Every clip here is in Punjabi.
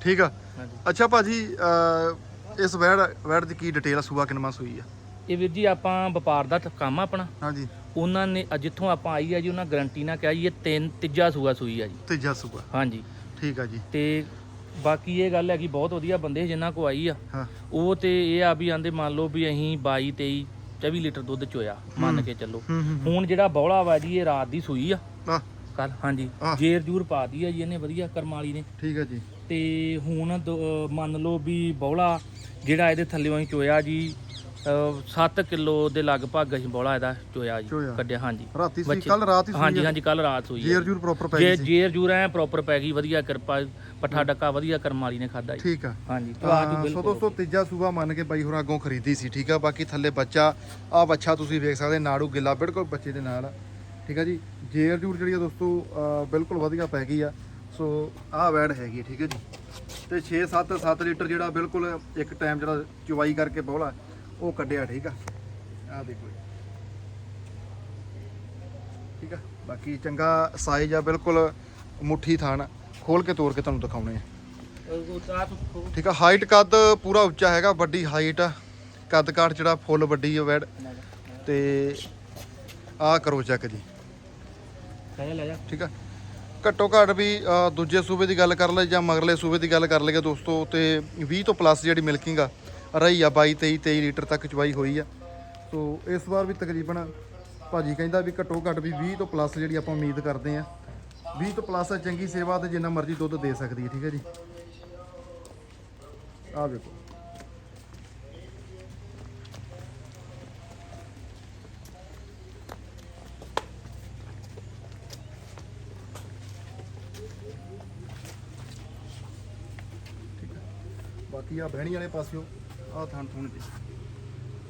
ਠੀਕ ਆ? ਅੱਛਾ ਭਾਜੀ ਅਹ, ਇਸ ਵੈੜ ਵੈੜ ਦੀ ਕੀ ਡਿਟੇਲ ਆ? ਸੂਆ ਕਿੰਨਾ ਸੂਈ ਆ? ਇਹ ਵੀਰ ਜੀ ਆਪਾਂ ਵਪਾਰ ਦਾ ਤਾਂ ਕੰਮ ਆ ਆਪਣਾ। ਹਾਂਜੀ। ਉਹਨਾਂ ਨੇ ਅ ਜਿੱਥੋਂ ਆਪਾਂ ਆਈ ਆ ਜੀ ਉਹਨਾਂ ਗਰੰਟੀ ਨਾਲ ਕਿਹਾ ਜੀ ਇਹ ਤਿੰਨ ਤੀਜਾ ਸੂਆ ਸੂਈ ਆ ਜੀ। ਤੀਜਾ ਸੂਆ। ਹਾਂਜੀ। ਠੀਕ ਆ ਜੀ। ਤੇ ਬਾਕੀ ਇਹ ਗੱਲ ਹੈ ਕਿ ਬਹੁਤ ਵਧੀਆ ਬੰਦੇ ਜਿਨ੍ਹਾਂ ਕੋ ਆਈ ਆ। ਹਾਂ। ਉਹ ਤੇ ਇਹ ਆ ਵੀ ਆਂਦੇ ਮੰਨ ਲਓ ਵੀ ਅਸੀਂ 22 23 24 ਲੀਟਰ ਦੁੱਧ ਚੋਇਆ ਮੰਨ ਕੇ ਚੱਲੋ। ਹੂੰ ਹੂੰ ਹੂੰ। ਹੁਣ ਜਿਹੜਾ ਬੌਲਾ ਵਾ ਜੀ ਇਹ ਰਾਤ ਦੀ ਸੂਈ ਆ। ਆਹ, ਕੱਲ ਹਾਂਜੀ। ਆਹ। ਜੇਰ ਜੂਰ ਪਾ ਦੀ ਆ ਜੀ ਇਹਨੇ ਵਧੀਆ ਕਰਮ ਵਾਲੀ ਨੇ। ਠੀਕ ਆ ਜੀ। ਤੇ ਹੁਣ ਦ- ਅਹ ਮੰਨ ਲਓ ਵੀ ਬੌਲਾ ਜਿਹੜਾ ਇਹਦੇ ਥੱਲੇ ਅਸੀਂ ਚੋਇਆ ਜੀ 7 ਕਿਲੋ ਦੇ ਲਗਭਗ ਅਸੀਂ ਬੌਲਾ ਇਹਦਾ ਚੋਇਆ ਜੀ ਚੋਇਆ। ਕੱਢਿਆ ਹਾਂਜੀ। ਰਾਤੀ ਸੀ ਬੱਚੇ- ਕੱਲ ਰਾਤ ਹੀ ਸੂਈ ਹਾਂਜੀ ਆ। ਹਾਂਜੀ ਕੱਲ ਰਾਤ ਸੂਈ ਜੇਰ ਜੂਰ ਪ੍ਰੋਪਰ ਪੈ ਜੇ ਗਈ ਸੀ। ਜੇਰ ਜੂਰ ਐ ਪ੍ਰੋਪਰ ਪੈ ਗਈ ਵਧੀਆ ਕਿਰਪਾ ਪੱਠਾ ਡੱਕਾ ਵਧੀਆ ਕਰਮ ਵਾਲੀ ਨੇ ਖਾਦਾ ਜੀ। ਠੀਕ ਆ। ਹਾਂਜੀ ਚਵਾ ਚੂ ਤਾਂ ਸੋ ਬਿਲਕੁਲ ਦੋਸਤੋ ਤੀਜਾ ਸੂਆ ਮੰਨ ਕੇ ਬਾਈ ਹੋਰਾਂ ਅੱਗੋਂ ਖਰੀਦੀ ਸੀ ਠੀਕ ਆ। ਬਾਕੀ ਥੱਲੇ ਬੱਚਾ ਆ ਬੱਚਾ ਤੁਸੀਂ ਵੇਖ ਸਕਦੇ ਨਾੜੂ ਗਿੱਲਾ ਬਿਲਕੁਲ ਬੱਚੇ ਦੇ ਨਾਲ ਆ। ਠੀਕ ਆ ਜੀ। ਜੇਰ ਜੂਰ ਜਿਹੜੀ ਆ ਦੋਸਤੋ ਬਿਲਕੁਲ ਵਧੀਆ ਪੈ ਗਈ ਆ। ਸੋ, ਆਹ ਵੈੜ ਹੈਗੀ ਠੀਕ ਹੈ ਜੀ। ਤੇ 6 7 7 ਲੀਟਰ ਜਿਹੜਾ ਬਿਲਕੁਲ ਇੱਕ ਟਾਈਮ ਜਿਹੜਾ ਚੁਵਾਈ ਕਰਕੇ ਬੋਲਾ ਉਹ ਕੱਢਿਆ, ਠੀਕ ਆ। ਆਹ ਦੇਖੋ ਜੀ। ਠੀਕ ਆ। ਬਾਕੀ ਚੰਗਾ ਸਾਈਜ਼ ਆ, ਬਿਲਕੁਲ ਮੁੱਠੀ ਥਾਣ ਖੋਲ ਕੇ ਤੋੜ ਕੇ ਤੁਹਾਨੂੰ ਦਿਖਾਉਣੇ ਆ। ਠੀਕ ਆ ਹਾਈਟ ਕੱਦ ਪੂਰਾ ਉੱਚਾ ਹੈਗਾ, ਵੱਡੀ ਹਾਈਟ ਆ। ਕੱਦ ਕਾਠ ਜਿਹੜਾ ਫੁੱਲ ਵੱਡੀ ਆ ਵੈੜ ਤੇ ਆਹ ਕਰੋ ਚੈੱਕ ਜੀ। ਲੈ ਲੈ ਜਾ। ਠੀਕ ਆ। ਘੱਟੋ ਘੱਟ ਵੀ ਅ, ਦੂਜੇ ਸੂਬੇ ਦੀ ਗੱਲ ਕਰ ਲਈ ਜਾਂ ਮਗਰਲੇ ਸੂਬੇ ਦੀ ਗੱਲ ਕਰ ਲਈਏ ਦੋਸਤੋ ਤੇ 20 ਤੋਂ ਪਲੱਸ ਜਿਹੜੀ ਮਿਲਕਿੰਗ ਆ ਰਹੀ ਆ 22 23 23 ਲੀਟਰ ਤੱਕ ਚਵਾਈ ਹੋਈ ਆ। ਸੋ ਇਸ ਵਾਰ ਵੀ ਤਕਰੀਬਨ ਭਾਜੀ ਕਹਿੰਦਾ ਵੀ ਘੱਟੋ ਘੱਟ ਵੀ 20 ਤੋਂ ਪਲੱਸ ਜਿਹੜੀ ਆਪਾਂ ਉਮੀਦ ਕਰਦੇ ਆ। 20 ਤੋਂ ਪਲੱਸ ਚੰਗੀ ਸੇਵਾ ਤੇ ਜਿੰਨਾ ਮਰਜ਼ੀ ਦੁੱਧ ਦੇ ਸਕਦੀ ਹੈ ਠੀਕ ਹੈ ਜੀ। ਆ ਵੇਖੋ। ਬਾਕੀ ਆ ਬਹਿਣੀ ਵਾਲੇ ਪਾਸਿਓ ਆ ਥਣ ਥੁਣ ਜੀ।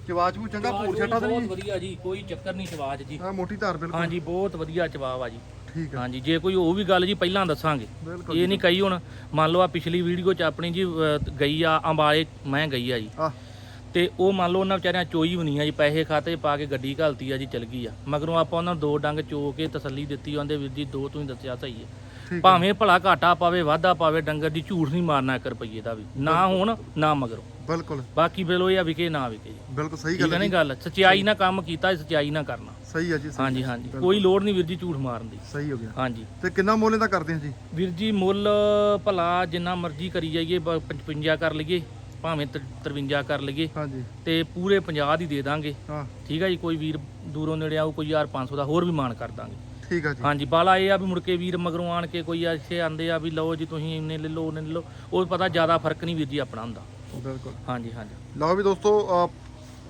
ਚਵਾਚ ਨੂੰ ਚੰਗਾ ਪੂਰ ਛੱਟਾ ਤੇ ਬਹੁਤ ਨਹੀਂ? ਵਧੀਆ ਜੀ ਕੋਈ ਚੱਕਰ ਨਹੀਂ ਚਵਾਜ ਜੀ। ਆ ਮੋਟੀ ਧਾਰ ਬਿਲਕੁਲ। ਹਾਂਜੀ ਬਹੁਤ ਵਧੀਆ ਚਵਾਵ ਆ ਜੀ। ਠੀਕ ਆ। ਹਾਂਜੀ ਜੇ ਕੋਈ ਉਹ ਵੀ ਗੱਲ ਜੀ ਪਹਿਲਾਂ ਦੱਸਾਂਗੇ। ਬਿਲਕੁਲ ਇਹ ਨਹੀਂ ਕਹੀ ਹੁਣ ਮੰਨ ਲਓ ਆ ਪਿਛਲੀ ਵੀਡੀਓ ਚ ਆਪਣੀ ਜੀ ਅਹ, ਗਈ ਆ ਅੰਬਾਲੇ ਮੈਂ ਗਈ ਆ ਜੀ। ਆ ਤੇ ਉਹ ਮੰਨ ਲਓ ਉਹਨਾਂ ਵਿਚਾਰਿਆਂ ਚੋਈ ਵੀ ਨਹੀਂ ਆ ਜੀ ਪੈਸੇ ਖਾਤੇ 'ਚ ਪਾ ਕੇ ਗੱਡੀ ਘਲਤੀ ਆ ਜੀ ਚਲ ਗਈ ਆ। ਮਗਰੋਂ ਆਪਾਂ ਉਹਨਾਂ ਨੂੰ ਦੋ ਡੰਗ ਚੋ ਕੇ ਤਸੱਲੀ ਦਿੱਤੀ ਉਹਦੇ ਵੀਰ ਜੀ ਦੋ ਤੋਂ ਹੀ ਦੱਸਿਆ ਸਹੀ ਹੈ ਭਾਵੇਂ ਭਲਾ ਘਾਟਾ ਪਾਵੇ ਵਾਧਾ ਪਾਵੇ ਡੰਗਰ ਦੀ ਝੂਠ ਨਹੀਂ ਮਾਰਨਾ ਇੱਕ ਰੁਪਈਏ ਦਾ ਵੀ। ਨਾ ਹੁਣ ਨਾ ਮਗਰੋਂ। ਬਿਲਕੁਲ। ਬਾਕੀ ਬਿਲੋ ਇਹ ਆ ਵਿਕੇ ਨਾ ਵਿਕੇ। ਜੀ ਬਿਲਕੁਲ ਸਹੀ ਗੱਲ ਹੈ ਨਹੀਂ ਗੱਲ? ਸਚਾਈ ਨਾਲ ਕੰਮ ਕੀਤਾ ਸਚਾਈ ਨਾਲ ਕਰਨਾ। ਸਹੀ ਹੈ ਜੀ ਹਾਂਜੀ। ਹਾਂਜੀ। ਕੋਈ ਲੋੜ ਨਹੀਂ ਵੀਰ ਜੀ ਝੂਠ ਮਾਰਨ ਦੀ। ਸਹੀ ਹੋ ਗਿਆ। ਹਾਂਜੀ। ਤੇ ਕਿੰਨਾ ਮੁੱਲ ਇਹਦਾ ਕਰਦੇ ਆ ਜੀ? ਵੀਰ ਜੀ ਮੁੱਲ ਭਲਾ ਜਿੰਨਾ ਮਰਜ਼ੀ ਕਰੀ ਜਾਈਏ ਬ- 55 ਕਰ ਲਈਏ ਭਾਵੇਂ ਤ- 53 ਕਰ ਲਈਏ। ਹਾਂਜੀ। ਤੇ ਪੂਰੇ 50 ਦੀ ਦੇ ਦਾਂਗੇ। ਹਾਂ। ਠੀਕ ਹੈ ਜੀ ਕੋਈ ਵੀਰ ਦੂਰੋਂ ਨੇੜੇ ਆਊ ਕੋਈ ਯਾਰ 500 ਦਾ ਹੋਰ ਵੀ ਮਾਨ ਕਰ ਦਾਂਗੇ। ਠੀਕ ਆ ਜੀ। ਹਾਂਜੀ ਬਾਲਾ ਇਹ ਆ ਵੀ ਮੁੜ ਕੇ ਵੀਰ ਮਗਰੋਂ ਆਣ ਕੇ ਕੋਈ ਐਸੇ ਆਂਦੇ ਆ ਵੀ ਲਓ ਜੀ ਤੁਸੀਂ ਇੰਨੇ ਲੈ ਲਓ ਉਹਨੇ ਲੈ ਲਓ। ਉਹ ਪਤਾ ਜ਼ਿਆਦਾ ਫ਼ਰਕ ਨਹੀਂ ਵੀਰ ਜੀ ਆਪਣਾ ਹੁੰਦਾ। ਬਿਲਕੁਲ। ਹਾਂਜੀ ਹਾਂਜੀ। ਲਓ ਵੀ ਦੋਸਤੋ ਅਹ,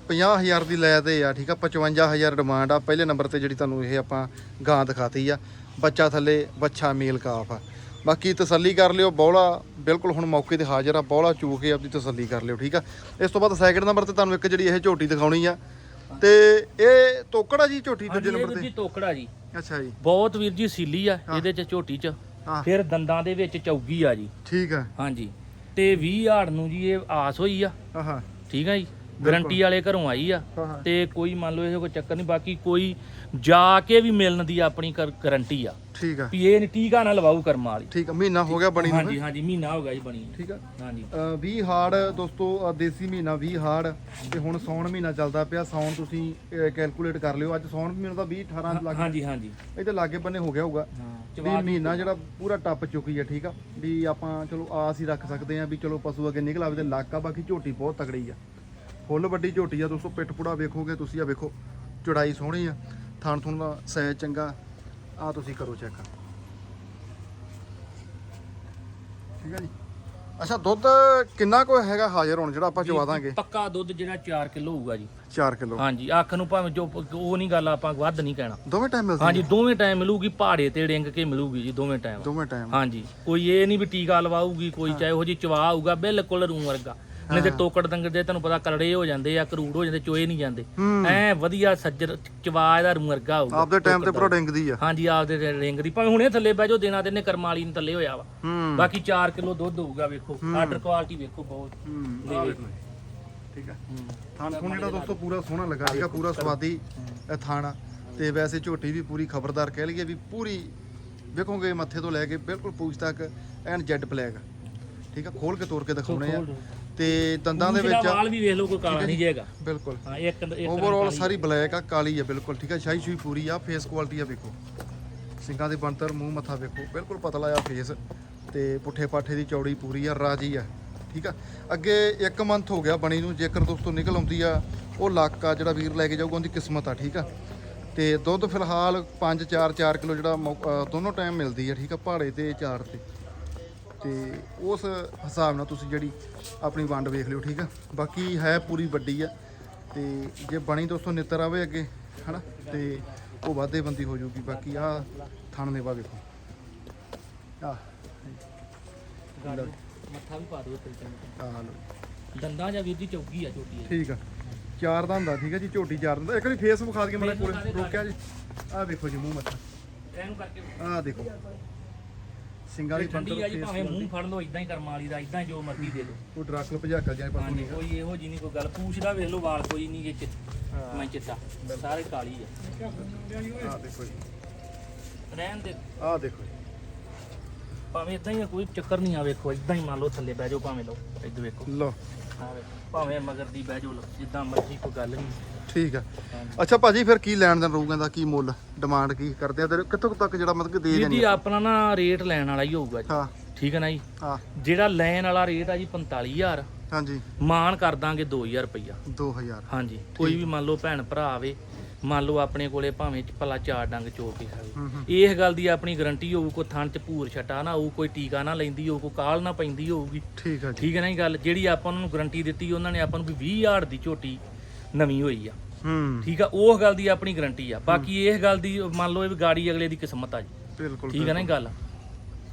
50000 ਦੀ ਲੈ ਤੇ ਆ ਠੀਕ ਆ 55000 ਡਿਮਾਂਡ ਆ। ਪਹਿਲੇ ਨੰਬਰ ਤੇ ਜਿਹੜੀ ਤੁਹਾਨੂੰ ਇਹ ਆਪਾਂ ਗਾਂ ਦਿਖਾਤੀ ਆ ਬੱਚਾ ਥੱਲੇ ਬੱਚਾ ਮੇਲ ਕਾਫ ਆ। ਬਾਕੀ ਤਸੱਲੀ ਕਰ ਲਿਓ ਬੌਲਾ ਬਿਲਕੁਲ ਹੁਣ ਮੌਕੇ ਤੇ ਹਾਜ਼ਰ ਆ ਬੌਲਾ ਚੂ ਕੇ ਆਪਦੀ ਤਸੱਲੀ ਕਰ ਲਿਓ ਠੀਕ ਆ। ਇਸ ਤੋਂ ਬਾਅਦ ਸੈਕਿੰਡ ਨੰਬਰ ਤੇ ਤੁਹਾਨੂੰ ਇੱਕ ਜਿਹੜੀ ਇਹ ਝੋਟੀ ਦਿਖਾਉਣੀ ਆ। ਤੇ ਇਹ ਤੋਕੜਾ ਜੀ ਝੋਟੀ ਦੂਜੇ ਨੰਬਰ ਤੇ? ਜੀ ਤੋਕੜਾ ਜੀ। ਅੱਛਾ ਜੀ। ਬਹੁਤ ਵੀਰ ਜੀ ਸੀਲੀ ਆ। ਇਹਦੇ ਚ ਝੋਟੀ ਚ। ਹਾਂ। ਫਿਰ ਦੰਦਾਂ ਦੇ ਵਿੱਚ ਚੌਗੀ ਆ ਜੀ। ਠੀਕ ਆ। ਹਾਂਜੀ। ਤੇ 20 ਹਾੜ ਨੂੰ ਜੀ ਇਹ ਆਸ ਹੋਈ ਆ। ਆਹਾ। ਠੀਕ ਆ ਜੀ। ਗਰੰਟੀ ਵਾਲੇ ਘਰੋਂ ਆਈ ਆ। ਹਾਂ ਹਾਂ ਤੇ ਕੋਈ ਮੰਨ ਲਓ ਇਹ ਕੋਈ ਚੱਕਰ ਨਹੀਂ। ਬਾਕੀ ਕੋਈ ਜਾ ਕੇ ਵੀ ਮਿਲਣ ਦੀ ਆਪਣੀ ਗਰੰਟੀ ਆ। ਠੀਕ ਆ। ਵੀ ਇਹ ਨੀ ਟੀਕਾ ਨਾ ਲਵਾਉ ਕਰਮਾਂ ਵਾਲੀ। ਠੀਕ ਆ ਮਹੀਨਾ ਹੋ ਗਿਆ ਬਣੀ ਨੂੰ ਹਾਂਜੀ ਹਾਂਜੀ ਮਹੀਨਾ ਹੋ ਗਿਆ ਜੀ ਬਣੀ ਨੂੰ। ਠੀਕ ਆ। ਹਾਂਜੀ। ਅ, 20 ਹਾੜ ਦੋਸਤੋ ਅ, ਦੇਸੀ ਮਹੀਨਾ 20 ਹਾੜ ਤੇ ਹੁਣ ਸੌਣ ਮਹੀਨਾ ਚੱਲਦਾ ਪਿਆ ਸੌਣ ਤੁਸੀਂ ਕੈਲਕੂਲੇਟ ਕਰ ਲਿਓ। ਅੱਜ ਸੌਣ ਮਹੀਨਾ ਦਾ 20 18 ਲੱਗ ਹਾਂਜੀ ਹਾਂਜੀ। ਇਹ ਤੇ ਲਾਗੇ ਬੰਨੇ ਹੋ ਗਿਆ ਹੋਊਗਾ। ਹਾਂ ਵੀ ਮਹੀਨਾ ਜਿਹੜਾ ਪੂਰਾ ਟੱਪ ਚੁੱਕੀ ਹੈ ਠੀਕ ਆ। ਵੀ ਆਪਾਂ ਚਲੋ ਆਸ ਹੀ ਰੱਖ ਸਕਦੇ ਆ ਵੀ ਚਲੋ ਪਸ਼ੂ ਅੱਗੇ ਨਿਕਲ ਆਵੇ ਤੇ ਲੱਕ ਆ ਬਾਕੀ ਝੋਟੀ ਬਹੁਤ ਤਗੜੀ ਆ। ਫੁੱਲ ਵੱਡੀ ਝੋਟੀ ਆ ਦੋਸਤੋ ਪਿੱਠ ਪੁੜਾ ਵੇਖੋਗੇ ਤੁਸੀਂ ਆ ਵੇਖੋ ਚੜਾਈ ਸੋਹਣੀ ਆ। ਥਣ ਥਣ ਦਾ ਸਾਈਜ਼ ਚੰਗਾ ਆ ਤੁਸੀਂ ਕਰੋ ਚੈੱਕ ਠੀਕ ਆ ਜੀ? ਅੱਛਾ ਦੁੱਧ ਕਿੰਨਾ ਕੁ ਹੈਗਾ ਹਾਜ਼ਰ ਹੁਣ ਜਿਹੜਾ ਆਪਾਂ ਚਵਾ ਦਾਂਗੇ? ਪੱਕਾ ਦੁੱਧ ਜਿਹੜਾ 4 ਕਿਲੋ ਹੋਊਗਾ ਜੀ। 4 ਕਿਲੋ। ਹਾਂਜੀ ਅੱਖ ਨੂੰ ਭਾਵੇਂ ਜੋ ਉਹ ਨਹੀਂ ਗੱਲ ਆਪਾਂ ਵੱਧ ਨਹੀਂ ਕਹਿਣਾ। ਦੋਵੇਂ ਟਾਈਮ ਮਿਲਦੇ ਹਾਂਜੀ ਦੋਵੇਂ ਟਾਈਮ ਮਿਲੂਗੀ ਪਹਾੜੇ ਤੇ ਡਿੰਗ ਕੇ ਮਿਲੂਗੀ ਜੀ ਦੋਵੇਂ ਟਾਈਮ ਦੋਵੇਂ ਟਾਈਮ ਹਾਂਜੀ ਕੋਈ ਇਹ ਨਹੀਂ ਵੀ ਟੀਕਾ ਲਵਾਊਗੀ ਕੋਈ ਚਾਹੇ ਉਹ ਜੀ ਚਵਾ ਆਊਗਾ ਬਿਲਕੁਲ ਰੂ ਵਰਗਾ। ਨਹੀਂ ਤੇ ਟੋਕੜ ਡੰਗਰ ਦੇ ਤੁਹਾਨੂੰ ਪਤਾ ਕਰੜੇ ਹੋ ਜਾਂਦੇ ਆ ਕਰੂੜ ਹੋ ਜਾਂਦੇ ਚੋਏ ਨਹੀਂ ਜਾਂਦੇ। ਐ ਵਧੀਆ ਸੱਜਰ ਚਵਾ ਇਹਦਾ ਰੂ ਵਰਗਾ ਹੋਊਗਾ ਆਪਦੇ ਟਾਈਮ ਤੇ ਪੂਰਾ ਡਿੰਗਦੀ ਆ। ਹਾਂਜੀ ਆਪਦੇ ਰਿੰਗ ਦੀ ਭਾਵੇਂ ਹੁਣੇ ਥੱਲੇ ਬਹਿ ਜਾਓ ਦੇਣਾ ਤੇ ਇਹਨੇ ਕਰਮ ਵਾਲੀ ਨੂੰ ਥੱਲੇ ਹੋਇਆ ਵਾ। ਬਾਕੀ 4 ਕਿਲੋ ਦੁੱਧ ਹੋਊਗਾ ਵੇਖੋ। ਆਰਡਰ ਕੁਆਲਿਟੀ ਵੇਖੋ ਬਹੁਤ। ਠੀਕ ਆ। ਥਾਣ ਥੂਣ ਜਿਹੜਾ ਦੋਸਤੋ ਪੂਰਾ ਸੋਹਣਾ ਲੱਗਾ ਸੀਗਾ ਪੂਰਾ ਸਵਾਦੀ ਇਹ ਥਾਣ। ਤੇ ਵੈਸੇ ਝੋਟੀ ਵੀ ਪੂਰੀ ਖਬਰਦਾਰ ਕਹਿ ਲਈਏ ਵੀ ਪੂਰੀ ਵੇਖੋਗੇ ਮੱਥੇ ਤੋਂ ਲੈ ਕੇ ਬਿਲਕੁਲ ਪੂਛ ਤੱਕ ਐਨ ਜੈਡ ਬਲੈਕ ਠੀਕ ਆ ਖੋਲ ਕੇ ਤੋੜ ਕੇ ਦਿਖਾਉਣੇ ਆ। ਤੇ ਦੰਦਾਂ ਦੇ ਵਿੱਚ ਵਾਲ ਵੀ ਵੇਖ ਲਓ ਕੋਈ ਕਾਲਾ ਨਹੀਂ ਜੇਗਾ ਬਿਲਕੁਲ। ਹਾਂ ਇੱਕ ਇੱਕ ਓਵਰਆਲ ਸਾਰੀ ਬਲੈਕ ਆ ਕਾਲੀ ਆ ਬਿਲਕੁਲ ਠੀਕ ਆ ਸ਼ਾਹੀ ਸ਼ੂਈ ਪੂਰੀ ਆ ਫੇਸ ਕੁਆਲਿਟੀ ਆ ਵੇਖੋ। ਸਿੰਘਾਂ ਦੇ ਬੰਤਰ ਮੂੰਹ ਮੱਥਾ ਵੇਖੋ। ਬਿਲਕੁਲ ਪਤਲਾ ਆ ਫੇਸ ਤੇ ਪੁੱਠੇ ਪਾਠੇ ਦੀ ਚੌੜੀ ਪੂਰੀ ਆ ਰਾਜੀ ਆ ਠੀਕ ਆ। ਅੱਗੇ 1 ਮੰਥ ਹੋ ਗਿਆ ਬਣੀ ਨੂੰ ਜੇਕਰ ਦੋਸਤੋ ਨਿਕਲ ਆਉਂਦੀ ਆ ਉਹ ਲੱਕ ਆ ਜਿਹੜਾ ਵੀਰ ਲੈ ਕੇ ਜਾਊਗਾ ਉਹਦੀ ਕਿਸਮਤ ਆ ਠੀਕ ਆ। ਤੇ ਦੁੱਧ ਫਿਲਹਾਲ 5 4 4 ਕਿਲੋ ਜਿਹੜਾ ਦੋਨੋਂ ਟਾਈਮ ਮਿਲਦੀ ਆ ਠੀਕ ਆ ਪਹਾੜੇ ਤੇ ਚਾਰ ਤੇ। ਤੇ ਉਸ ਹਿਸਾਬ ਨਾਲ ਤੁਸੀਂ ਜਿਹੜੀ ਆਪਣੀ ਵੰਡ ਵੇਖ ਲਿਓ ਠੀਕ ਆ? ਬਾਕੀ ਹੈ ਪੂਰੀ ਵੱਡੀ ਆ ਤੇ ਜੇ ਬਣੀ ਦੋਸਤੋ ਨਿੱਤਰ ਆਵੇ ਅੱਗੇ ਹਨਾ? ਤੇ ਉਹ ਵਾਧੇ ਬੰਦੀ ਹੋ ਜਾਊਗੀ। ਬਾਕੀ ਆ ਥਣ ਦੇ ਵਾ ਵੇਖੋ। ਆ ਮੱਥਾ ਵੀ ਪਾ ਦਿਓ ਤੇ ਆ ਲਓ। ਦੰਦਾਂ ਜਾਂ ਵੀਰ ਦੀ ਚੌਕੀ ਆ ਛੋਟੀ ਆ ਠੀਕ ਆ। ਚਾਰ ਦਾ ਹੁੰਦਾ ਠੀਕ ਆ ਜੀ? ਝੋਟੀ ਚਾਰ ਦਾ ਇੱਕ ਵਾਰੀ ਫੇਸ ਵਿਖਾ ਦਈਏ ਮਾੜਾ ਕੋਲੇ ਰੋਕਿਆ ਜੀ। ਆ ਵੇਖੋ ਜੀ ਮੂੰਹ ਮੱਥਾ। ਇਹਨੂੰ ਕਰਕੇ। ਆ ਦੇਖੋ। ਸਿੰਗਾਂ ਦੀ ਠੰਡੀ ਆ ਜੀ ਭਾਵੇਂ ਮੂੰਹ ਫੜ ਲਓ ਇਦਾਂ ਹੀ ਕਰਮਾਂ ਵਾਲੀ ਦਾ ਇਦਾਂ ਜੋ ਮਰਜ਼ੀ ਦੇ ਦਿਓ। ਕੋਈ ਡਰਾਕਲ ਭਜਾਕਲ ਜਾਏ ਪਤਾ ਹਾਂਜੀ ਨਹੀਂ ਕੋਈ ਇਹੋ ਜੀ ਨਹੀਂ ਕੋਈ ਗੱਲ। ਪੂਛਦਾ ਵੇਖ ਲਓ ਵਾਲ ਕੋਈ ਨਹੀਂ ਜੇ ਮੈਂ ਚਿੱਟਾ। ਸਾਰੇ ਕਾਲੀ ਆ। ਆ ਦੇਖੋ ਜੀ। ਰਹਿਣ ਦੇ। ਆ ਦੇਖੋ ਜੀ। ਭਾਵੇਂ ਇਦਾਂ ਹੀ ਆ, ਕੋਈ ਚੱਕਰ ਨਹੀਂ ਆ ਵੇਖੋ ਇਦਾਂ ਹੀ ਮੰਨ ਲਓ ਥੱਲੇ ਬਹਿ ਜਾਓ ਭਾਵੇਂ ਲਓ ਇੱਧਰ ਵੇਖੋ। ਲਓ। ਵੇਖੋ ਭਾਵੇਂ ਮਗਰ ਦੀ ਬਹਿ ਜਾਓ ਲਓ, ਜਿੱਦਾਂ ਮਰਜ਼ੀ ਕੋਈ ਗੱਲ ਨਹੀਂ। ਠੀਕ ਆ। ਅੱਛਾ ਭਾਜੀ ਫਿਰ ਕੀ ਲੈਣ ਦੇਣ ਰਹੂਗਾ ਦਾ ਕੀ ਮੁੱਲ ਡਿਮਾਂਡ ਕੀ ਕਰਦੇ ਆ? ਤੇ ਕਿੱਥੋਂ ਕੁ ਤੱਕ ਜਿਹੜਾ ਮਤਲਬ ਕਿ ਦੇ ਜਾਣੀ ਜੀ ਆਪਣਾ ਨਾ ਰੇਟ ਲੈਣ ਵਾਲਾ ਹੀ ਹੋਊਗਾ ਜੀ। ਹਾਂ। ਠੀਕ ਹੈ ਨਾ ਜੀ? ਹਾਂ। ਜਿਹੜਾ ਲੈਣ ਵਾਲਾ ਰੇਟ ਆ ਜੀ 45000 ਹਾਂਜੀ। ਮਾਨ ਕਰ ਦਾਂਗੇ 2000 ਰੁਪਈਆ। 2000 ਹਾਂਜੀ। ਕੋਈ ਵੀ ਮੰਨ ਲਓ ਭੈਣ ਭਰਾ ਆਵੇ ਮੰਨ ਲਓ ਆਪਣੇ ਕੋਲੇ ਭਾਵੇਂ ਚ ਭਲਾ ਚਾਰ ਡੰਗ ਚੋ ਕੇ ਖਾਵੇ। ਹੂੰ ਹੂੰ। ਇਸ ਗੱਲ ਦੀ ਆਪਣੀ ਗਰੰਟੀ ਹੋਊ ਕੋਈ ਥਣ ਚ ਭੂਰ ਛਟਾ ਨਾ ਹੋਊ ਕੋਈ ਟੀਕਾ ਨਾ ਲੈਂਦੀ ਹੋਊ ਕੋਈ ਕਾਲ ਨਾ ਪੈਂਦੀ ਹੋਊਗੀ। ਠੀਕ ਜੀ। ਠੀਕ ਹੈ ਨਾ ਇਹ ਗੱਲ? ਜਿਹੜੀ ਆਪਾਂ ਉਹਨਾਂ ਨੂੰ ਗਰੰਟੀ ਦਿੱਤੀ ਉਹਨਾਂ ਨੇ ਆਪਾਂ ਨੂੰ ਵੀ 20000 ਦੀ ਝੋਟੀ ਨਵੀਂ ਹੋਈ ਆ। ਹੂੰ। ਠੀਕ ਆ? ਉਹ ਗੱਲ ਦੀ ਆਪਣੀ ਗਰੰਟੀ ਆ। ਬਾਕੀ ਇਸ ਗੱਲ ਦੀ ਮੰਨ ਲਓ ਇਹ ਗਾੜੀ ਅਗਲੇ ਦੀ ਕਿਸਮਤ ਆ ਜੀ। ਬਿਲਕੁਲ ਠੀਕ ਹੈ ਨਾ ਇਹ ਗੱਲ?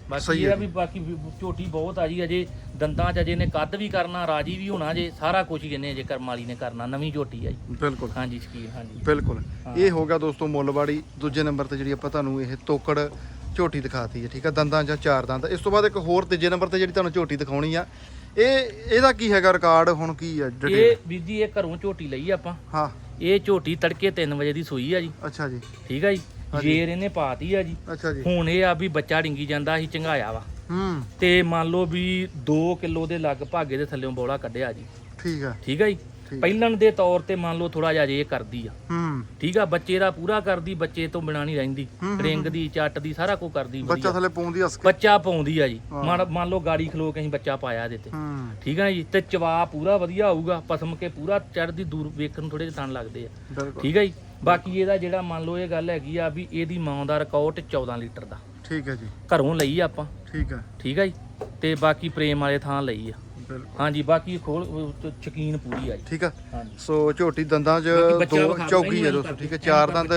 ਬਾਕੀ ਸਹੀ ਇਹ ਆ ਵੀ ਬਾਕੀ ਵੀ ਝੋਟੀ ਬਹੁਤ ਆ ਜੀ ਅਜੇ ਦੰਦਾਂ ਚ ਅਜੇ ਨੇ ਕੱਦ ਵੀ ਕਰਨਾ ਰਾਜੀ ਵੀ ਹੋਣਾ ਜੇ ਸਾਰਾ ਕੁਝ ਹੀ ਇਹਨੇ ਅਜੇ ਕਰਮ ਵਾਲੀ ਨੇ ਕਰਨਾ ਨਵੀਂ ਝੋਟੀ ਆ ਜੀ। ਬਿਲਕੁਲ। ਹਾਂਜੀ ਸ਼ਕੀਰ ਹਾਂਜੀ। ਬਿਲਕੁਲ। ਇਹ ਹੋ ਗਿਆ ਦੋਸਤੋ ਮੁੱਲਵਾੜੀ ਦੂਜੇ ਨੰਬਰ ਤੇ ਜਿਹੜੀ ਆਪਾਂ ਤੁਹਾਨੂੰ ਇਹ ਤੋਕੜ ਝੋਟੀ ਦਿਖਾਤੀ ਹੈ ਠੀਕ ਆ? ਦੰਦਾਂ ਜਾਂ ਚਾਰ ਦੰਦ। ਇਸ ਤੋਂ ਬਾਅਦ ਇੱਕ ਹੋਰ ਤੀਜੇ ਨੰਬਰ ਤੇ ਜਿਹੜੀ ਤੁਹਾਨੂੰ ਝੋਟੀ ਦਿਖਾਉਣੀ ਆ ਇਹ ਇਹਦਾ ਕੀ ਹੈਗਾ ਰਿਕਾਰਡ ਹੁਣ ਕੀ ਆ ਇਹ ਵੀਰ ਜੀ ਇਹ ਘਰੋਂ ਝੋਟੀ ਲਈ ਆਪਾਂ। ਹਾਂ। ਇਹ ਝੋਟੀ ਤੜਕੇ 3 ਵਜੇ ਦੀ ਸੂਈ ਆ ਜੀ। ਅੱਛਾ ਜੀ। ਠੀਕ ਆ ਜੀ। ਜੇਰ ਇਹਨੇ ਪਾਤੀ ਆ ਜੀ। ਅੱਛਾ ਜੀ। ਹੁਣ ਇਹ ਆ ਵੀ ਬੱਚਾ ਡਿੰਗੀ ਜਾਂਦਾ ਅਸੀਂ ਚੰਗਾਇਆ ਵਾ। ਹੂੰ। ਤੇ ਮੰਨ ਲਓ ਵੀ 2 ਕਿਲੋ ਦੇ ਲਗਭਗ ਇਹਦੇ ਥੱਲੇੋਂ ਬੋਲਾ ਕੱਢਿਆ ਜੀ। ਠੀਕ ਆ। ਠੀਕ ਆ ਜੀ। ਪਹਿਲਣ ਦੇ ਤੌਰ ਤੇ ਮੰਨ ਲਓ ਥੋੜਾ ਜਿਹਾ ਜੇ ਇਹ ਕਰਦੀ ਆ। ਹੂੰ। ਠੀਕ ਆ? ਬੱਚੇ ਦਾ ਪੂਰਾ ਕਰਦੀ ਬੱਚੇ ਤੋਂ ਬਿਨਾ ਨਹੀਂ ਰਹਿੰਦੀ। ਰਿੰਗ ਦੀ ਚੱਟ ਦੀ ਸਾਰਾ ਕੁਝ ਕਰਦੀ ਬੱਚਾ ਥੱਲੇ ਪਾਉਂਦੀ ਹੱਸ ਕੇ। ਬੱਚਾ ਪਾਉਂਦੀ ਆ ਜੀ। ਮੰਨ ਲਓ ਗਾੜੀ ਖਲੋ ਕੇ ਅਸੀਂ ਬੱਚਾ ਪਾਇਆ ਇਹਦੇ ਤੇ। ਹੂੰ। ਠੀਕ ਆ ਜੀ? ਤੇ ਚਵਾ ਪੂਰਾ ਵਧੀਆ ਆਊਗਾ ਪਸਮ ਕੇ ਪੂਰਾ ਚੜਦੀ ਦੂਰ ਵੇਖਣ ਥੋੜੇ ਜਿਹੇ ਤਣ ਲੱਗਦੇ ਆ। ਠੀਕ ਆ ਜੀ? ਬਾਕੀ ਇਹਦਾ ਜਿਹੜਾ ਮੰਨ ਲਓ ਇਹ ਗੱਲ ਹੈਗੀ ਆ ਵੀ ਇਹਦੀ ਮਾਂ ਦਾ ਰਿਕਾਰਡ 14 ਲੀਟਰ ਦਾ। ਠੀਕ ਹੈ ਜੀ। ਘਰੋਂ ਲਈ ਆਪਾਂ। ਠੀਕ ਆ ਠੀਕ ਆ ਜੀ? ਤੇ ਬਾਕੀ ਪ੍ਰੇਮ ਵਾਲੇ ਥਾਂ ਲਈ ਆ। ਹਾਂਜੀ ਬਾਕੀ ਖੋਲ ਸ਼ਕੀਨ ਪੂਰੀ ਆ ਜੀ। ਠੀਕ ਆ। ਸੋ ਝੋਟੀ ਦੰਦਾਂ 'ਚ ਦੋ ਚੌਕੀ ਹੈ ਦੋਸਤੋ ਠੀਕ ਹੈ ਚਾਰ ਦੰਦ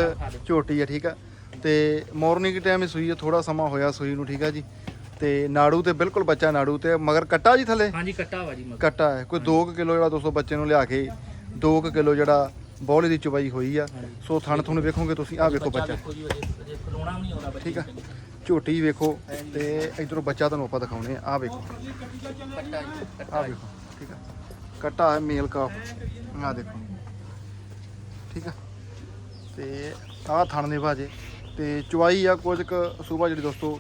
ਝੋਟੀ ਹੈ ਠੀਕ ਆ। ਤੇ ਮਾਰਨਿੰਗ ਟਾਈਮ ਹੀ ਸੂਈ ਹੈ ਥੋੜਾ ਸਮਾਂ ਹੋਇਆ ਸੂਈ ਨੂੰ ਠੀਕ ਆ ਜੀ। ਤੇ ਨਾੜੂ ਤੇ ਬਿਲਕੁਲ ਬੱਚਾ ਨਾੜੂ ਤੇ ਮਗਰ ਕੱਟਾ ਜੀ ਥੱਲੇ? ਹਾਂਜੀ ਕੱਟਾ ਵਾ ਜੀ ਮਗਰ। ਕੱਟਾ ਹੈ। ਕੋਈ 2 ਕਿਲੋ ਜਿਹੜਾ ਦੋਸਤੋ ਬੱਚੇ ਨੂੰ ਲਿਆ ਕੇ 2 ਕਿਲੋ ਜਿਹੜਾ ਬੌਲੇ ਦੀ ਚੁਬਾਈ ਹੋਈ ਆ। ਸੋ ਥਣ ਥੁਣ ਵੇਖੋਗੇ ਤੁਸੀਂ ਆਹ ਵੇਖੋ ਬੱਚਾ। ਵੇਖੋ ਜੀ ਅਜੇ ਅਜੇ ਖਲੋਣਾ ਵੀ ਨਹੀਂ ਆਉਂਦਾ ਬੱਚੇ ਠੀਕ ਆ। ਝੋਟੀ ਵੇਖੋ ਤੇ ਇਧਰੋਂ ਬੱਚਾ ਤੁਹਾਨੂੰ ਆਪਾਂ ਦਿਖਾਉਣੇ ਆ। ਆਹ ਵੇਖੋ। ਆਹ। ਵੇਖੋ। ਠੀਕ ਆ। ਕੱਟਾ ਹੈ ਮੇਲ ਕਾਫ। ਆਹ ਦੇਖੋ। ਠੀਕ ਆ। ਤੇ ਆਹ ਥਣ ਦੇ ਬਾਜੇ ਤੇ ਚੁਆਈ ਆ ਕੁਝ ਕੁ ਸੂਬਾ ਜਿਹੜੀ ਦੋਸਤੋ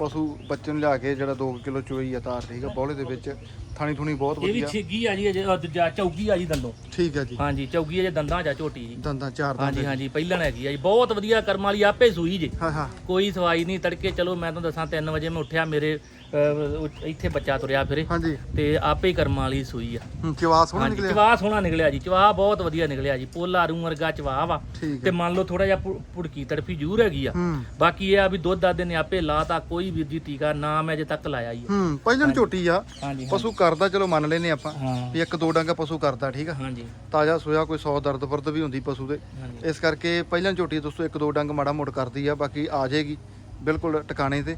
ਪਸ਼ੂ ਬੱਚੇ ਨੂੰ ਲਿਆ ਕੇ ਜਿਹੜਾ 2 ਕਿਲੋ ਚੁਆਈ ਆ ਤਾਰ ਠੀਕ ਆ ਬੌਲੇ ਦੇ ਵਿੱਚ। ਥਾਣੀ ਥੁਣੀ ਬਹੁਤ ਇਹ ਵੀ ਵਧੀਆ। ਛਿੱਗੀ ਆ ਜੀ ਅਜੇ ਅਹ ਦੂਜਾ ਚੌਗੀ ਆ ਜੀ ਦੰਦੋਂ। ਠੀਕ ਆ ਜੀ। ਹਾਂਜੀ ਚੌਗੀ ਅਜੇ ਦੰਦਾਂ ਜਾ ਝੋਟੀ ਜੀ। ਦੰਦਾਂ ਚਾਰ ਦੰਦ ਹਾਂਜੀ ਹਾਂਜੀ ਪਹਿਲਣ ਹੈਗੀ ਆ ਜੀ। ਬਹੁਤ ਵਧੀਆ ਕਰਮ ਵਾਲੀ ਆਪੇ ਸੂਈ ਜੀ। ਹਾਂ ਹਾਂ। ਕੋਈ ਸਵਾਈ ਨਹੀਂ ਤੜਕੇ ਚਲੋ ਮੈਂ ਤੁਹਾਨੂੰ ਦੱਸਾਂ 3 ਵਜੇ ਮੈਂ ਉੱਠਿਆ ਮੇਰੇ ਅਹ, ਇੱਥੇ ਬੱਚਾ ਤੁਰਿਆ ਫਿਰੇ। ਹਾਂਜੀ। ਤੇ ਆਪੇ ਹੀ ਕਰਮ ਵਾਲੀ ਸੂਈ ਆ। ਹੂੰ, ਚਵਾ ਸੋਹਣਾ ਹਾਂਜੀ ਨਿਕਲਿਆ। ਚਵਾਹ ਸੋਹਣਾ ਨਿਕਲਿਆ ਜੀ। ਚਵਾਹ ਬਹੁਤ ਵਧੀਆ ਨਿਕਲਿਆ ਜੀ। ਪੋਲਾ ਰੂ ਵਰਗਾ ਚਵਾਹ ਵਾ। ਠੀਕ ਤੇ ਹੈ। ਮੰਨ ਲਓ ਥੋੜਾ ਜਿਹਾ ਪੁੜਕੀ ਤੜਫੀ ਜ਼ਰੂਰ ਹੈਗੀ ਆ। ਹੂੰ। ਬਾਕੀ ਇਹ ਆ ਵੀ ਦੁੱਧ ਦਾਦੇ ਨੇ ਆਪੇ ਲਾਤਾ ਕੋਈ ਵੀਰ ਜੀ ਟੀਕਾ ਨਾ ਮੈਂ ਅਜੇ ਤੱਕ ਲਾਇਆ ਹੀ ਆ। ਹੂੰ ਪਹਿਲਾਂ ਝੋਟੀ ਆ। ਹਾਂਜੀ ਪਸ਼ੂ ਕਰਦਾ ਚਲੋ ਮੰਨ ਲੈਨੇ ਆਪਾਂ। ਹਾਂ। ਵੀ ਇੱਕ ਦੋ ਡੰਗਾ ਪਸ਼ੂ ਕਰਦਾ ਠੀਕ ਆ। ਹਾਂਜੀ। ਤਾਜ਼ਾ ਸੋਇਆ ਕੋਈ 100 ਦਰਦ ਫਰਦ ਵੀ ਹੁੰਦੀ ਪਸ਼ੂ ਦੇ। ਹਾਂਜੀ। ਇਸ ਕਰਕੇ ਪਹਿਲਾਂ ਝੋਟੀ ਦੋਸਤੋ ਇੱਕ ਦੋ ਡੰਗ ਮਾੜਾ ਮੋੜ ਕਰਦੀ ਆ ਬਾਕੀ ਆ ਜਾਏਗੀ। ਬਿਲਕੁਲ ਟਿਕਾਣੇ ਤੇ।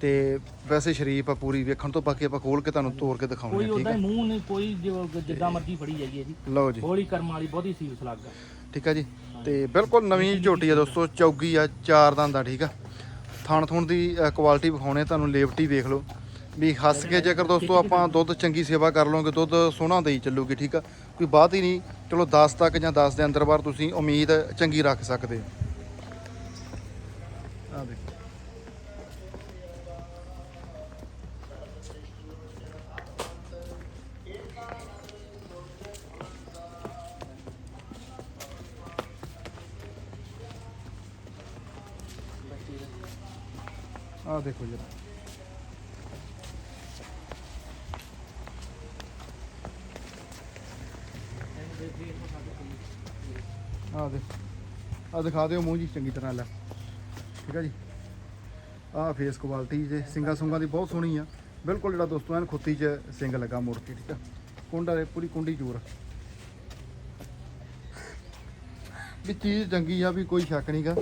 ਤੇ ਵੈਸੇ ਸ਼ਰੀਫ ਆ ਪੂਰੀ ਵੇਖਣ ਤੋਂ ਬਾਕੀ ਆਪਾਂ ਖੋਲ ਕੇ ਤੁਹਾਨੂੰ ਤੋੜ ਕੇ ਦਿਖਾਉਂਦੇ ਕੋਈ ਆ ਠੀਕ ਉਦਾਂ ਹੀ ਮੂੰਹ ਨਹੀਂ ਕੋਈ ਜਿਵੇਂ ਜਿੱਦਾਂ ਮਰਜ਼ੀ ਫੜੀ ਜਾਈਏ ਜੀ। ਲਓ ਜੀ। ਹੌਲੀ ਕਰਮ ਵਾਲੀ ਬਹੁਤੀ ਸੀਸ ਲੱਗਦਾ ਠੀਕ ਆ ਜੀ। ਤੇ ਬਿਲਕੁਲ ਨਵੀਂ ਝੋਟੀ ਆ ਦੋਸਤੋ ਚੌਗੀ ਆ ਚਾਰ ਦੰਦ ਆ ਠੀਕ ਆ। ਥਣ ਥੁਣ ਦੀ ਕੁਆਲਿਟੀ ਵਿਖਾਉਣੇ ਤੁਹਾਨੂੰ ਲੇਵਟੀ ਵੇਖ ਲਓ। ਵੀ ਹੱਸ ਕੇ ਜੇਕਰ ਦੋਸਤੋ ਆਪਾਂ ਦੁੱਧ ਚੰਗੀ ਸੇਵਾ ਕਰ ਲਓਗੇ ਦੁੱਧ ਸੋਹਣਾ ਦੇਈ ਚੱਲੂਗੀ ਠੀਕ ਆ। ਕੋਈ ਬਾਤ ਹੀ ਨਹੀਂ ਚਲੋ 10 ਤੱਕ ਜਾਂ 10 ਦੇ ਅੰਦਰ ਬਾਹਰ ਤੁਸੀਂ ਉਮੀਦ ਚੰਗੀ ਰੱਖ ਸਕਦੇ ਹੋ। ਆਹ ਦੇਖੋ ਜੀ। ਆਹ ਦੇ ਆਹ ਦਿਖਾ ਦਿਓ ਮੂੰਹ ਜੀ ਚੰਗੀ ਤਰ੍ਹਾਂ ਲੈ। ਠੀਕ ਆ ਜੀ। ਆਹ ਫੇਸ ਕੁਆਲਿਟੀ ਜੇ ਸਿੰਗਾ ਸੁੰਗਾ ਦੀ ਬਹੁਤ ਸੋਹਣੀ ਆ। ਬਿਲਕੁਲ ਜਿਹੜਾ ਦੋਸਤੋ ਐਨ ਖੁੱਤੀ 'ਚ ਸਿੰਗ ਲੱਗਾ ਮੁੜ ਕੇ ਠੀਕ ਆ। ਕੁੰਡਾ ਦੇ ਪੂਰੀ ਕੁੰਡੀ ਚੂਰ। ਵੀ ਚੀਜ਼ ਚੰਗੀ ਆ, ਵੀ ਕੋਈ ਸ਼ੱਕ ਨਹੀਂਗਾ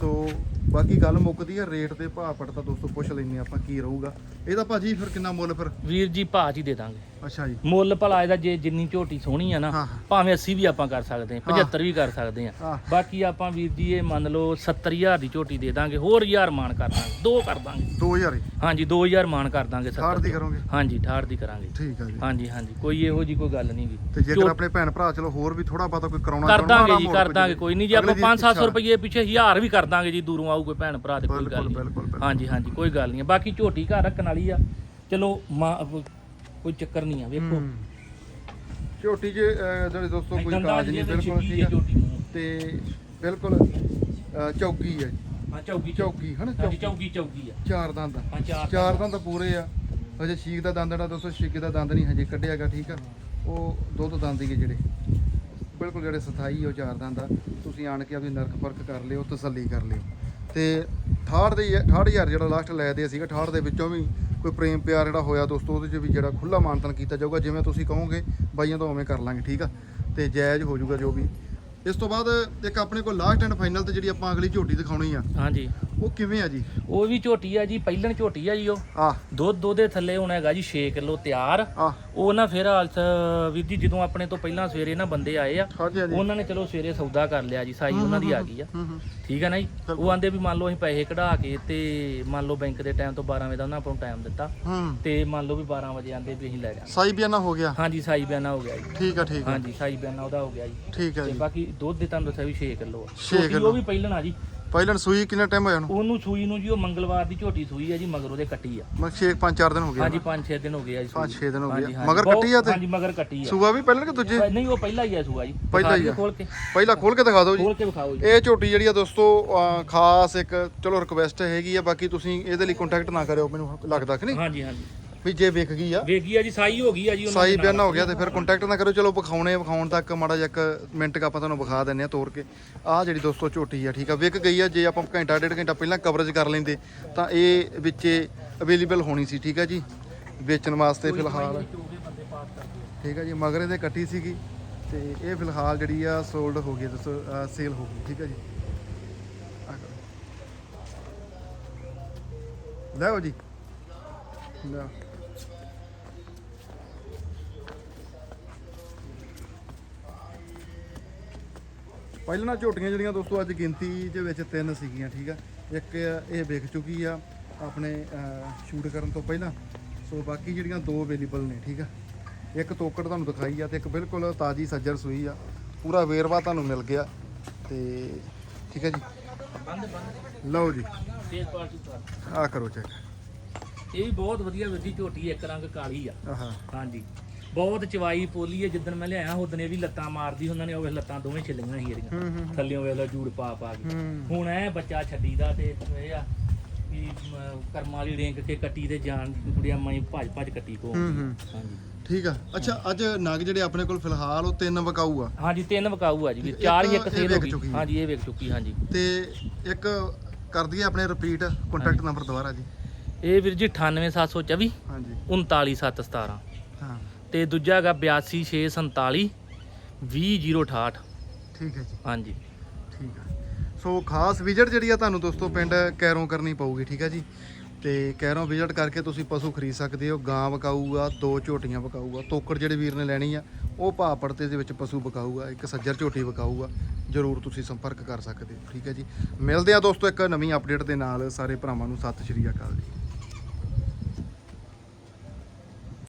ਸੋ ਬਾਕੀ ਗੱਲ ਮੁੱਕਦੀ ਆ ਰੇਟ ਤੇ ਭਾਅ ਪੜਤਾ ਦੋਸਤੋ ਪੁੱਛ ਲੈਨੇ ਆਪਾਂ ਕੀ ਰਹੂਗਾ। ਇਹਦਾ ਭਾਜੀ ਫਿਰ ਕਿੰਨਾ ਮੁੱਲ ਫਿਰ? ਵੀਰ ਜੀ ਭਾਅ ਜੀ ਦੇ ਦਾਂਗੇ। ਅੱਛਾ ਜੀ। ਮੁੱਲ ਭਲਾ ਇਹਦਾ ਜੇ ਜਿੰਨੀ ਝੋਟੀ ਸੋਹਣੀ ਆ ਨਾ ਹਾਂ। ਭਾਵੇਂ 80 ਵੀ ਆਪਾਂ ਕਰ ਸਕਦੇ ਹਾਂ ਹਾਂ। 75 ਵੀ ਕਰ ਸਕਦੇ ਹਾਂ। ਹਾਂ। ਬਾਕੀ ਆਪਾਂ ਵੀਰ ਜੀ ਇਹ ਮੰਨ ਲਓ 70000 ਦੀ ਝੋਟੀ ਦੇ ਦਾਂਗੇ ਹੋਰ 1000 ਮਾਨ ਕਰ ਦਾਂਗੇ ਦੋ ਕਰ ਦਾਂਗੇ। 2000 ਹੀ? ਹਾਂਜੀ 2000 ਮਾਨ ਕਰ ਦਾਂਗੇ 60 ਦੀ ਦੀ। ਕਰੋਗੇ? ਹਾਂਜੀ 68 ਦੀ ਕਰਾਂਗੇ। ਠੀਕ ਆ ਜੀ। ਹਾਂਜੀ ਹਾਂਜੀ ਕੋਈ ਇਹੋ ਜੀ ਕੋਈ ਗੱਲ ਨਹੀਂ ਗੀ ਤੇ ਜੇਕਰ ਝੋ- ਆਪਣੇ ਭੈਣ ਭਰਾ ਚਲੋ ਹੋਰ ਵੀ ਥੋੜਾ ਬਹੁਤਾ ਕੋਈ ਕਰਾਉਣਾ ਕਰ ਦਾਂਗੇ ਜੀ ਕਰ ਦਾਂਗੇ ਕੋਈ ਨਹੀਂ ਜੀ ਆਪਾਂ ਦੀ 5-700 ਇੱਛਾ। ਰੁਪਏ ਪਿੱਛੇ 1000 ਵੀ ਕਰ ਦਾਂਗੇ ਜੀ ਦੂਰੋਂ ਆਊ ਕੋਈ ਭੈਣ ਭਰਾ ਤੇ ਕੋਈ ਗੱਲ ਨਹੀਂ। ਹਾਂਜੀ ਹਾਂਜੀ ਕੋਈ ਗੱਲ ਨਹੀਂ। ਬਾਕੀ ਝੋਟੀ ਘਰ ਰੱਖਣ ਵਾਲੀ ਆ। ਚਲੋ ਮਾਂ- ਕੋਈ ਚੱਕਰ ਨਹੀਂ ਆ ਵੇਖੋ। ਝੋਟੀ ਅਹ, ਜਿਹੜੇ ਦੋਸਤੋ ਕੋਈ ਕਾਜ ਨਹੀਂ ਬਿਲਕੁਲ ਠੀਕ ਹੈ ਤੇ ਬਿਲਕੁਲ ਚੌਕੀ ਹੈ ਹਾਂ ਚੌਕੀ ਚੌਕੀ ਹਨਾ ਚੌਕੀ ਚੌਕੀ ਆ। ਚਾਰ ਦੰਦ ਚਾਰ ਦੰਦ। ਪੂਰੇ ਆ। ਹਜੇ ਛੀਕ ਦਾ ਦੰਦ ਜਿਹੜਾ ਦੋਸਤੋ ਛੀਕ ਦਾ ਦੰਦ ਨਹੀਂ ਹਜੇ ਕੱਢਿਆਗਾ ਠੀਕ ਆ। ਉਹ ਦੋ ਦੋ ਦੰਦ ਹੀ ਜਿਹੜੇ। ਬਿਲਕੁਲ ਜਿਹੜੇ ਸਥਾਈ ਉਹ ਚਾਰ ਦੰਦ ਤੁਸੀਂ ਆਣ ਕੇ ਆਪਣੀ ਨਰਕ ਪਰਖ ਕਰ ਲਿਓ, ਤਸੱਲੀ ਕਰ ਲਿਓ। ਤੇ 68 ਦੇ 68000 ਜਿਹੜਾ ਲਾਸਟ ਲੈ ਦੇ ਸੀਗਾ 68 ਦੇ ਵਿੱਚੋਂ ਵੀ ਕੋਈ ਪ੍ਰੇਮ ਪਿਆਰ ਜਿਹੜਾ ਹੋਇਆ ਦੋਸਤੋ, ਉਹਦੇ 'ਚ ਵੀ ਜਿਹੜਾ ਖੁੱਲਾ ਮਾਨਤਨ ਕੀਤਾ ਜਾਊਗਾ, ਜਿਵੇਂ ਤੁਸੀਂ ਕਹੋਗੇ, ਬਾਈਆਂ ਤੋਂ ਉਵੇਂ ਕਰ ਲਾਂਗੇ, ਠੀਕ ਆ? ਤੇ ਜਾਇਜ਼ ਹੋ ਜਾਊਗਾ ਜੋ ਵੀ। ਇਸ ਤੋਂ ਬਾਅਦ ਇੱਕ ਆਪਣੇ ਕੋਲ ਲਾਸਟ ਐਂਡ ਫਾਈਨਲ ਤੇ ਜਿਹੜੀ ਆਪਾਂ ਅਗਲੀ ਝੋਟੀ ਦਿਖਾਉਣੀ ਆ, ਹਾਂਜੀ। ਉਹ ਕਿਵੇਂ ਆ ਜੀ? ਉਹ ਵੀ ਝੋਟੀ ਆ ਜੀ ਪਹਿਲਣ ਝੋਟੀ ਆ ਜੀ ਉਹ। ਆ ਦੁੱਧ ਉਹਦੇ ਥੱਲੇ ਹੁਣ ਹੈਗਾ ਜੀ 6 ਕਿਲੋ ਤਿਆਰ। ਆ ਉਹ ਨਾ ਫਿਰ ਹਾਲਤ ਵੀਰ ਜੀ ਜਦੋਂ ਆਪਣੇ ਤੋਂ ਪਹਿਲਾਂ ਸਵੇਰੇ ਨਾ ਬੰਦੇ ਆਏ ਆ ਹਾਂਜੀ ਹਾਂਜੀ। ਉਹਨਾਂ ਨੇ ਚਲੋ ਸਵੇਰੇ ਸੌਦਾ ਕਰ ਲਿਆ ਜੀ ਸਾਈ ਉਹਨਾਂ ਦੀ ਆ ਗਈ ਆ। ਹੂੰ ਹੂੰ ਠੀਕ ਹੈ ਨਾ ਜੀ? ਉਹ ਆਂਦੇ ਵੀ ਮੰਨ ਲਓ ਅਸੀਂ ਪੈਸੇ ਕਢਾ ਕੇ ਤੇ ਮੰਨ ਲਓ ਬੈਂਕ ਦੇ ਟਾਈਮ ਤੋਂ 12 ਵਜੇ ਦਾ ਉਹਨਾਂ ਆਪਾਂ ਨੂੰ ਟਾਈਮ ਦਿੱਤਾ। ਹੂੰ। ਤੇ ਮੰਨ ਲਓ ਵੀ 12 ਵਜੇ ਆਂਦੇ ਵੀ ਅਸੀਂ ਲੈ ਜਾਣਾ। ਸਾਈ ਬਿਆਨਾ ਹੋ ਗਿਆ। ਹਾਂਜੀ ਸਾਈ ਬਿਆਨਾ ਹੋ ਗਿਆ ਜੀ। ਠੀਕ ਆ ਠੀਕ ਆ। ਹਾਂਜੀ ਸਾਈ ਬਿਆਨਾ ਉਹਦਾ ਹੋ ਗਿਆ ਜੀ। ਠੀਕ ਆ ਤੇ ਜੀ। ਬਾਕੀ ਦੁੱਧ ਦੇ ਤੁਹਾਨੂੰ ਦੱਸਿਆ ਵੀ 6 ਕਿਲੋ ਆ। ਛੇ ਝੋਟੀ ਕਿੱਲੋ। ਉਹ ਵੀ ਪਹਿਲਣ ਆ ਜੀ। ਪਹਿਲਾਂ ਸੂਈ ਕਿੰਨਾ ਟਾਈਮ ਹੋਇਆ ਉਹਨੂੰ? ਉਹਨੂੰ ਸੂਈ ਨੂੰ ਜੀ ਉਹ ਮੰਗਲਵਾਰ ਦੀ ਝੋਟੀ ਸੂਈ ਆ ਜੀ ਮਗਰ ਉਹਦੇ ਕੱਟੀ ਆ। ਮੈਂ 6 5 4 ਦਿਨ ਹੋ ਗਏ ਹਾਂਜੀ 5-6 ਦਿਨ ਹੋ ਗਏ ਆ ਜੀ ਪੰਜ ਸੂਈ। ਛੇ ਦਿਨ ਹੋ ਗਏ। ਹਾਂਜੀ। ਮਗਰ ਬਹੁਤ- ਕੱਟੀ ਆ ਤੇ? ਹਾਂਜੀ ਮਗਰ ਕੱਟੀ ਆ। ਸੂਆ ਵੀ ਪਹਿਲਾਂ ਕਿ ਦੂਜੇ? ਨਹੀਂ ਉਹ ਪਹਿਲਾ ਹੀ ਆ ਸੂਆ ਜੀ। ਪਹਿਲਾ ਹੀ ਆ। ਖੋਲ ਕੇ। ਪਹਿਲਾਂ ਖੋਲ ਕੇ ਦਿਖਾ ਦਿਓ ਜੀ। ਖੋਲ ਕੇ ਵਿਖਾਓ ਜੀ। ਇਹ ਝੋਟੀ ਜਿਹੜੀ ਆ ਦੋਸਤੋ ਅਹ, ਖਾਸ ਇੱਕ ਚਲੋ ਰਿਕਵੈਸਟ ਹੈਗੀ ਆ ਬਾਕੀ ਤੁਸੀਂ ਇਹਦੇ ਲਈ ਕੰਟੈਕਟ ਨਾ ਕਰਿਓ ਮੈਨੂੰ ਲੱਗਦਾ ਕਿ ਨਹੀਂ? ਹਾਂਜੀ ਹਾਂਜੀ। ਵੀ ਜੇ ਵਿਕ ਗਈ ਆ। ਵੇਗੀ ਆ ਜੀ ਸਾਈ ਹੋ ਗਈ ਆ ਜੀ ਸਾਈ ਬਿਆਨਾ। ਹੋ ਗਿਆ ਤੇ ਫਿਰ ਕੰਟੈਕਟ ਨਾ ਕਰੋ ਚਲੋ ਵਿਖਾਉਣੇ ਵਿਖਾਉਣ ਤੱਕ ਮਾੜਾ ਜਿਹਾ ਇੱਕ ਮਿੰਟ ਕ ਆਪਾਂ ਤੁਹਾਨੂੰ ਵਿਖਾ ਦਿੰਨੇ ਆ ਤੋੜ ਕੇ। ਆਹ ਜਿਹੜੀ ਦੋਸਤੋ ਝੋਟੀ ਆ ਠੀਕ ਆ ਵਿਕ ਗਈ ਆ ਜੇ ਆਪਾਂ ਘੰਟਾ ਡੇਢ ਘੰਟਾ ਪਹਿਲਾਂ ਕਵਰੇਜ ਕਰ ਲੈਂਦੇ ਤਾਂ ਇਹ ਵਿੱਚੇ ਅਵੇਲੇਬਲ ਹੋਣੀ ਸੀ ਠੀਕ ਆ ਜੀ ਵੇਚਣ ਵਾਸਤੇ ਫਿਲਹਾਲ। ਠੀਕ ਆ ਜੀ ਮਗਰ ਇਹਦੇ ਕੱਟੀ ਸੀਗੀ ਤੇ ਇਹ ਫਿਲਹਾਲ ਜਿਹੜੀ ਆ ਸੋਲਡ ਹੋ ਗਈ ਦੱਸੋ ਸੇਲ ਹੋ ਗਈ ਠੀਕ ਆ ਜੀ। ਆਹ ਕਰੋ। ਲਿਆਓ ਜੀ। ਲਿਆਓ ਪਹਿਲਾਂ ਝੋਟੀਆਂ ਜਿਹੜੀਆਂ ਦੋਸਤੋ ਅੱਜ ਗਿਣਤੀ ਦੇ ਵਿੱਚ ਤਿੰਨ ਸੀਗੀਆਂ ਠੀਕ ਆ? ਇੱਕ ਇਹ ਵਿਕ ਚੁੱਕੀ ਆ ਆਪਣੇ ਸ਼ੂਟ ਕਰਨ ਤੋਂ ਪਹਿਲਾਂ। ਸੋ ਬਾਕੀ ਜਿਹੜੀਆਂ ਦੋ ਅਵੇਲੇਬਲ ਨੇ ਠੀਕ ਆ? ਇੱਕ ਤੋਕੜ ਤੁਹਾਨੂੰ ਦਿਖਾਈ ਆ ਤੇ ਇੱਕ ਬਿਲਕੁਲ ਤਾਜੀ ਸੱਜਰ ਸੂਈ ਆ। ਪੂਰਾ ਵੇਰਵਾ ਤੁਹਾਨੂੰ ਮਿਲ ਗਿਆ ਤੇ ਠੀਕ ਆ ਜੀ? ਬੰਦ ਬੰਦ ਲਓ ਜੀ। ਤੇਜ਼ ਆ ਕਰੋ ਚੈੱਕ ਇਹ ਵੀ ਬਹੁਤ ਵਧੀਆ ਵਿੱਦੀ ਝੋਟੀ ਇੱਕ ਰੰਗ ਕਾਲੀ ਆ। ਹਾਂਜੀ। ਬਹੁਤ ਚਵਾਈ ਪੋਲੀ ਹੈ ਜਿੱਦਣ ਮੈਂ ਲਿਆਇਆ ਉਦੋਂ ਇਹ ਵੀ ਲੱਤਾਂ ਮਾਰਦੀ ਉਹਨਾਂ ਨੇ ਉਹ ਵੇਖ ਲੱਤਾਂ ਦੋਵੇਂ ਛਿੱਲੀਆਂ ਸੀ ਇਹਦੀਆਂ। ਥੱਲਿਓਂ ਵੇਖ ਲਓ ਜੂੜ ਪਾ ਪਾ ਕੇ। ਹੁਣ ਐ ਬੱਚਾ ਛੱਡੀਦਾ ਤੇ ਇਹ ਆ ਮ, ਕਰਮਾਂ ਵਾਲੀ ਰੇਂਗ ਕੇ ਕੱਟੀ ਤੇ ਜਾਨ ਕੁੜੀਆਂ ਮਾਈ ਭੱਜ ਭੱਜ ਕੱਟੀ ਕੋ। ਹਾਂਜੀ। ਠੀਕ ਆ। ਅੱਛਾ ਅੱਜ ਨਗ ਜਿਹੜੇ ਆਪਣੇ ਕੋਲ ਫਿਲਹਾਲ ਉਹ ਤਿੰਨ ਵਕਾਊ ਆ। ਹਾਂਜੀ ਤਿੰਨ ਵਿਕਾਊ ਆ ਜੀ ਚਾਰ ਹੀ ਇੱਕ ਇਹ ਸੇਲ ਹੋ ਗਈ। ਹਾਂਜੀ ਇਹ ਵਿਕ ਚੁੱਕੀ ਹਾਂਜੀ। ਤੇ ਇੱਕ ਕਰ ਦਈਏ ਆਪਣੇ ਰਿਪੀਟ ਕੰਟੈਕਟ ਨੰਬਰ ਦੁਬਾਰਾ ਜੀ। ਇਹ ਵੀਰ ਜੀ 98724 ਹਾਂਜੀ। 39717 ਹਾਂ। ਤੇ ਦੂਜਾ ਹੈਗਾ 82647 20068 ਠੀਕ ਹੈ ਜੀ। ਹਾਂਜੀ। ਠੀਕ ਆ। ਸੋ ਖਾਸ ਵਿਜ਼ਿਟ ਜਿਹੜੀ ਆ ਤੁਹਾਨੂੰ ਦੋਸਤੋ ਪਿੰਡ ਕੈਰੋਂ ਕਰਨੀ ਪਊਗੀ ਠੀਕ ਆ ਜੀ? ਤੇ ਕੈਰੋਂ ਵਿਜ਼ਿਟ ਕਰਕੇ ਤੁਸੀਂ ਪਸ਼ੂ ਖਰੀਦ ਸਕਦੇ ਹੋ। ਗਾਂ ਵਿਕਾਊਗਾ ਦੋ ਝੋਟੀਆਂ ਵਿਕਾਊਗਾ ਤੋਕੜ ਜਿਹੜੇ ਵੀਰ ਨੇ ਲੈਣੀ ਆ ਉਹ ਭਾਅ ਪੜਤੇ ਦੇ ਵਿੱਚ ਪਸ਼ੂ ਵਿਕਾਊਗਾ ਇੱਕ ਸੱਜਰ ਝੋਟੀ ਵਿਕਾਊਗਾ ਜਰੂਰ ਤੁਸੀਂ ਸੰਪਰਕ ਕਰ ਸਕਦੇ ਹੋ ਠੀਕ ਹੈ ਜੀ? ਮਿਲਦੇ ਆ ਦੋਸਤੋ ਇੱਕ ਨਵੀਂ ਅਪਡੇਟ ਦੇ ਨਾਲ ਸਾਰੇ ਭਰਾਵਾਂ ਨੂੰ ਸਤਿ ਸ਼੍ਰੀ ਅਕਾਲ ਜੀ।